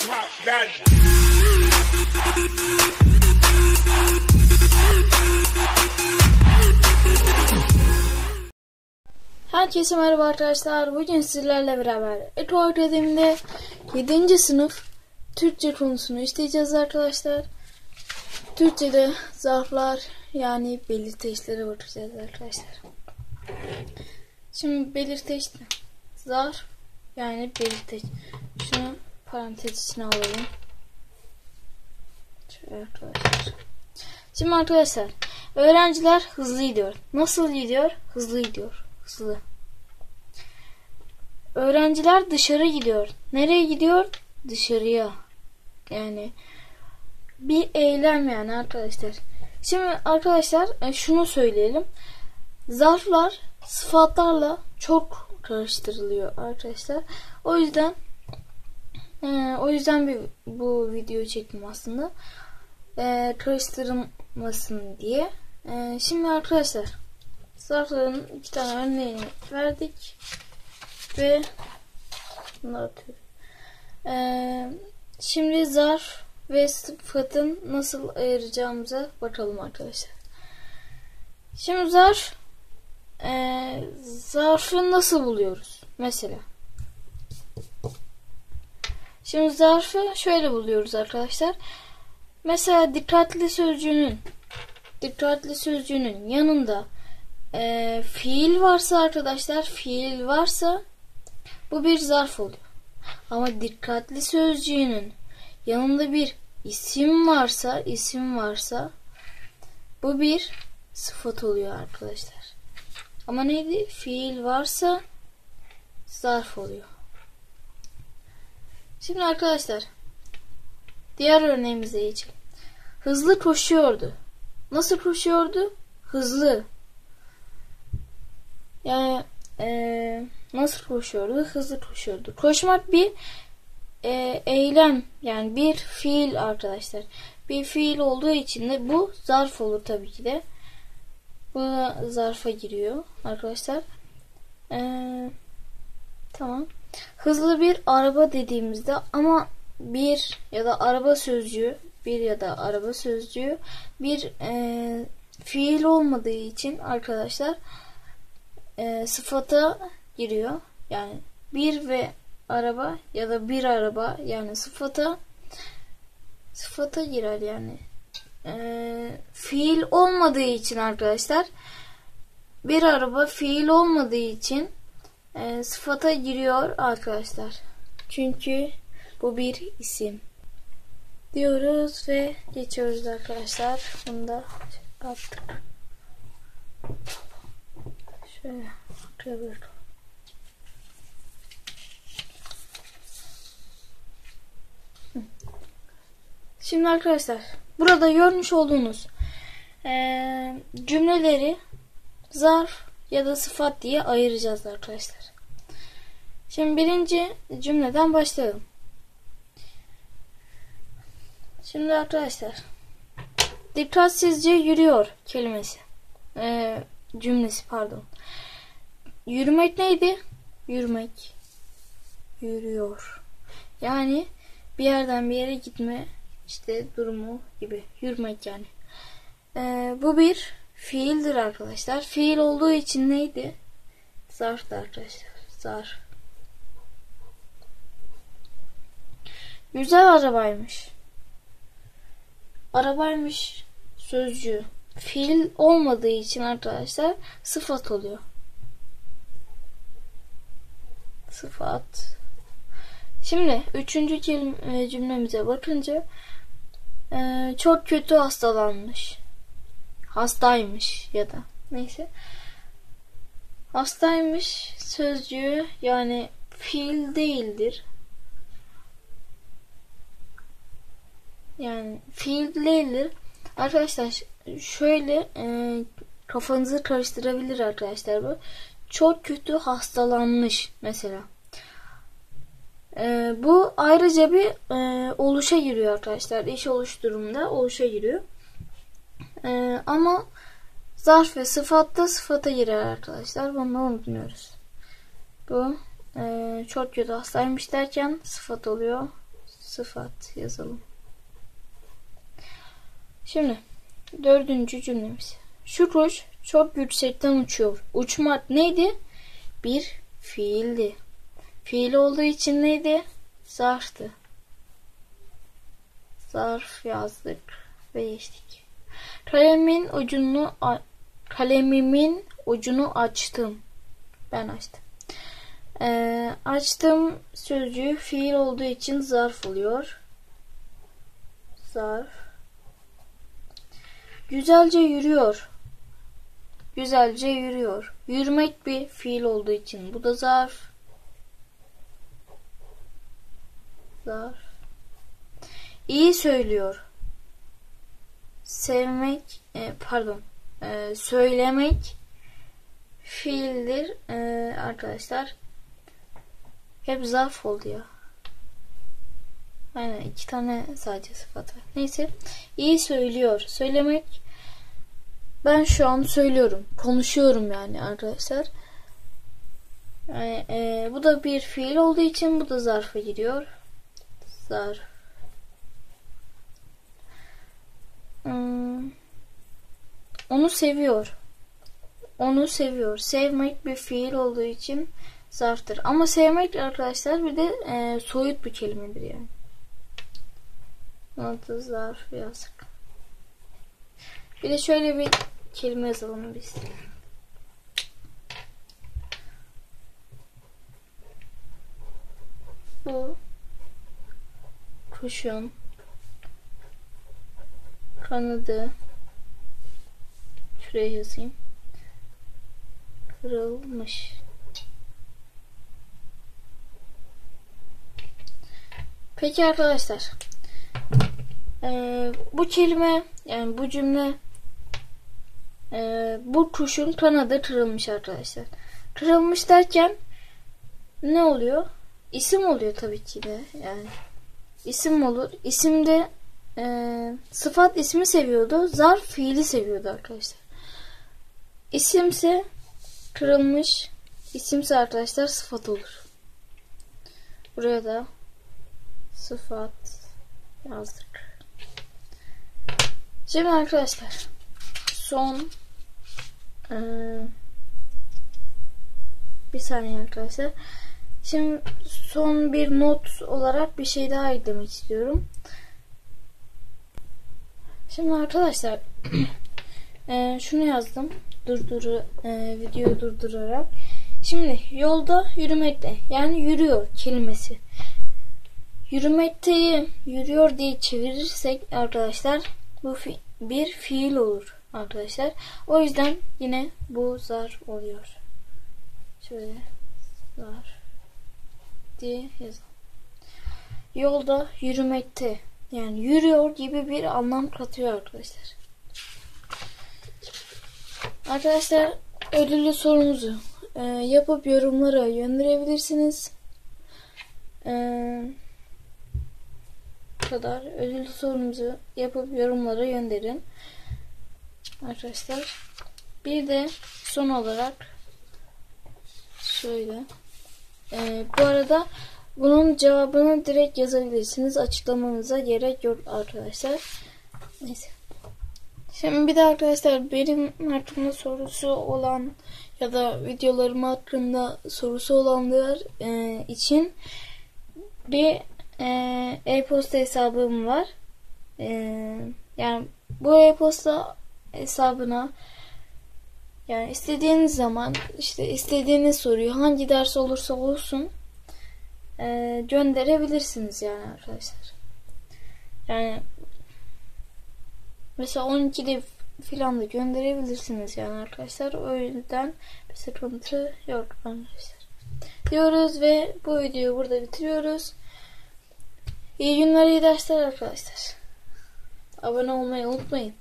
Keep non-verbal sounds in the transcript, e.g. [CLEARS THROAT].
That. Herkese merhaba arkadaşlar. Bugün sizlerle beraber Eto Akademi'de 7. sınıf Türkçe konusunu işleyeceğiz arkadaşlar. Türkçe'de zarflar yani belirteçlere bakacağız arkadaşlar. Şimdi belirteç? Zarf yani belirteç. Şunu parantez içine alalım. Şimdi arkadaşlar öğrenciler hızlı gidiyor. Nasıl gidiyor? Hızlı gidiyor. Hızlı. Öğrenciler dışarı gidiyor. Nereye gidiyor? Dışarıya. Yani bir eylem yani arkadaşlar. Şimdi arkadaşlar e, şunu söyleyelim. Zarflar sıfatlarla çok karıştırılıyor arkadaşlar. O yüzden e, o yüzden bir bu video çektim aslında. E, karıştırılmasın diye. E, şimdi arkadaşlar zarfların iki tane örneğini verdik ve bunu atıyorum. Ee, şimdi zarf ve sıfatın nasıl ayıracağımıza bakalım arkadaşlar. Şimdi zarf e, zarfı nasıl buluyoruz? Mesela Şimdi zarfı şöyle buluyoruz arkadaşlar. Mesela dikkatli sözcüğünün dikkatli sözcüğünün yanında e, fiil varsa arkadaşlar fiil varsa bu bir zarf oluyor. Ama dikkatli sözcüğünün yanında bir isim varsa isim varsa bu bir sıfat oluyor arkadaşlar. Ama neydi? Fiil varsa zarf oluyor. Şimdi arkadaşlar diğer örneğimize geçelim. Hızlı koşuyordu. Nasıl koşuyordu? Hızlı. Yani e, nasıl koşuyordu? Hızlı koşuyordu. Koşmak bir e, eylem yani bir fiil arkadaşlar. Bir fiil olduğu için de bu zarf olur tabii ki de. Bu zarfa giriyor arkadaşlar. E, tamam. Hızlı bir araba dediğimizde ama bir ya da araba sözcüğü bir ya da araba sözcüğü bir e, fiil olmadığı için arkadaşlar e, sıfata giriyor. Yani bir ve araba ya da bir araba yani sıfata sıfata girer yani. E, fiil olmadığı için arkadaşlar bir araba fiil olmadığı için e, sıfata giriyor arkadaşlar. Çünkü bu bir isim diyoruz ve geçiyoruz arkadaşlar. Bunu da attık. Şöyle arkaya Şimdi arkadaşlar burada görmüş olduğunuz e, cümleleri zarf ya da sıfat diye ayıracağız arkadaşlar. Şimdi birinci cümleden başlayalım. Şimdi arkadaşlar dikkatsizce yürüyor kelimesi. Ee, cümlesi pardon. Yürümek neydi? Yürümek. Yürüyor. Yani bir yerden bir yere gitme işte durumu gibi. Yürümek yani. Ee, bu bir fiildir arkadaşlar. Fiil olduğu için neydi? Zarftı arkadaşlar. Zarf. Güzel arabaymış. Arabaymış sözcüğü fiil olmadığı için arkadaşlar sıfat oluyor. Sıfat. Şimdi üçüncü cümlemize bakınca e, çok kötü hastalanmış. Hastaymış ya da neyse. Hastaymış sözcüğü yani fiil değildir. Yani fiil değildir. Arkadaşlar şöyle e, kafanızı karıştırabilir arkadaşlar bu. Çok kötü hastalanmış mesela. E, bu ayrıca bir e, oluşa giriyor arkadaşlar. İş oluş durumunda oluşa giriyor. E, ama zarf ve sıfatta sıfata girer arkadaşlar. Bunu unutmuyoruz. Bu e, çok kötü hastaymış derken sıfat oluyor. sıfat yazalım. Şimdi dördüncü cümlemiz. Şu kuş çok yüksekten uçuyor. Uçmak neydi? Bir fiildi. Fiil olduğu için neydi? Zarftı. Zarf yazdık ve geçtik. Kalemin ucunu kalemimin ucunu açtım. Ben açtım. Ee, açtım sözcüğü fiil olduğu için zarf oluyor. Zarf. Güzelce yürüyor. Güzelce yürüyor. Yürümek bir fiil olduğu için. Bu da zarf. Zarf. İyi söylüyor. Sevmek, e, pardon, e, söylemek fiildir e, arkadaşlar. Hep zarf oldu ya. Aynen iki tane sadece sıfat var. Neyse. iyi söylüyor. Söylemek ben şu an söylüyorum. Konuşuyorum yani arkadaşlar. Yani, e, bu da bir fiil olduğu için bu da zarfa giriyor. Zarf. Onu seviyor. Onu seviyor. Sevmek bir fiil olduğu için zarftır. Ama sevmek arkadaşlar bir de e, soyut bir kelimedir yani. Adı zarf yazık. Bir de şöyle bir kelime yazalım biz. Bu kuşun kanadı şuraya yazayım kırılmış Peki arkadaşlar. Ee, bu kelime yani bu cümle e, bu kuşun kanadı kırılmış arkadaşlar. Kırılmış derken ne oluyor? İsim oluyor tabii ki de yani. isim olur. İsimde e, sıfat ismi seviyordu. Zarf fiili seviyordu arkadaşlar. İsimse kırılmış. isimse arkadaşlar sıfat olur. Buraya da sıfat yazdık. Şimdi arkadaşlar son ee, bir saniye arkadaşlar. Şimdi son bir not olarak bir şey daha eklemek istiyorum. Şimdi arkadaşlar [CLEARS THROAT] e, şunu yazdım. Durduru e, videoyu durdurarak. Şimdi yolda yürümekte yani yürüyor kelimesi. Yürümekteyi yürüyor diye çevirirsek arkadaşlar bu fi bir fiil olur arkadaşlar. O yüzden yine bu zar oluyor. Şöyle zar diye yazalım. Yolda yürümekte yani yürüyor gibi bir anlam katıyor arkadaşlar. Arkadaşlar ödüllü sorumuzu e, yapıp yorumlara gönderebilirsiniz. Eee kadar ödül sorumuzu yapıp yorumlara gönderin. Arkadaşlar. Bir de son olarak şöyle. Ee, bu arada bunun cevabını direkt yazabilirsiniz. Açıklamanıza gerek yok arkadaşlar. Neyse. Şimdi bir de arkadaşlar benim hakkında sorusu olan ya da videolarım hakkında sorusu olanlar e, için bir ee, e-posta hesabım var. Ee, yani bu e-posta hesabına yani istediğiniz zaman işte istediğiniz soruyu hangi ders olursa olsun e, gönderebilirsiniz yani arkadaşlar. Yani mesela 12'de filan da gönderebilirsiniz yani arkadaşlar. O yüzden bir sıkıntı yok arkadaşlar. Diyoruz ve bu videoyu burada bitiriyoruz. İyi günler, iyi dersler arkadaşlar. Abone olmayı unutmayın.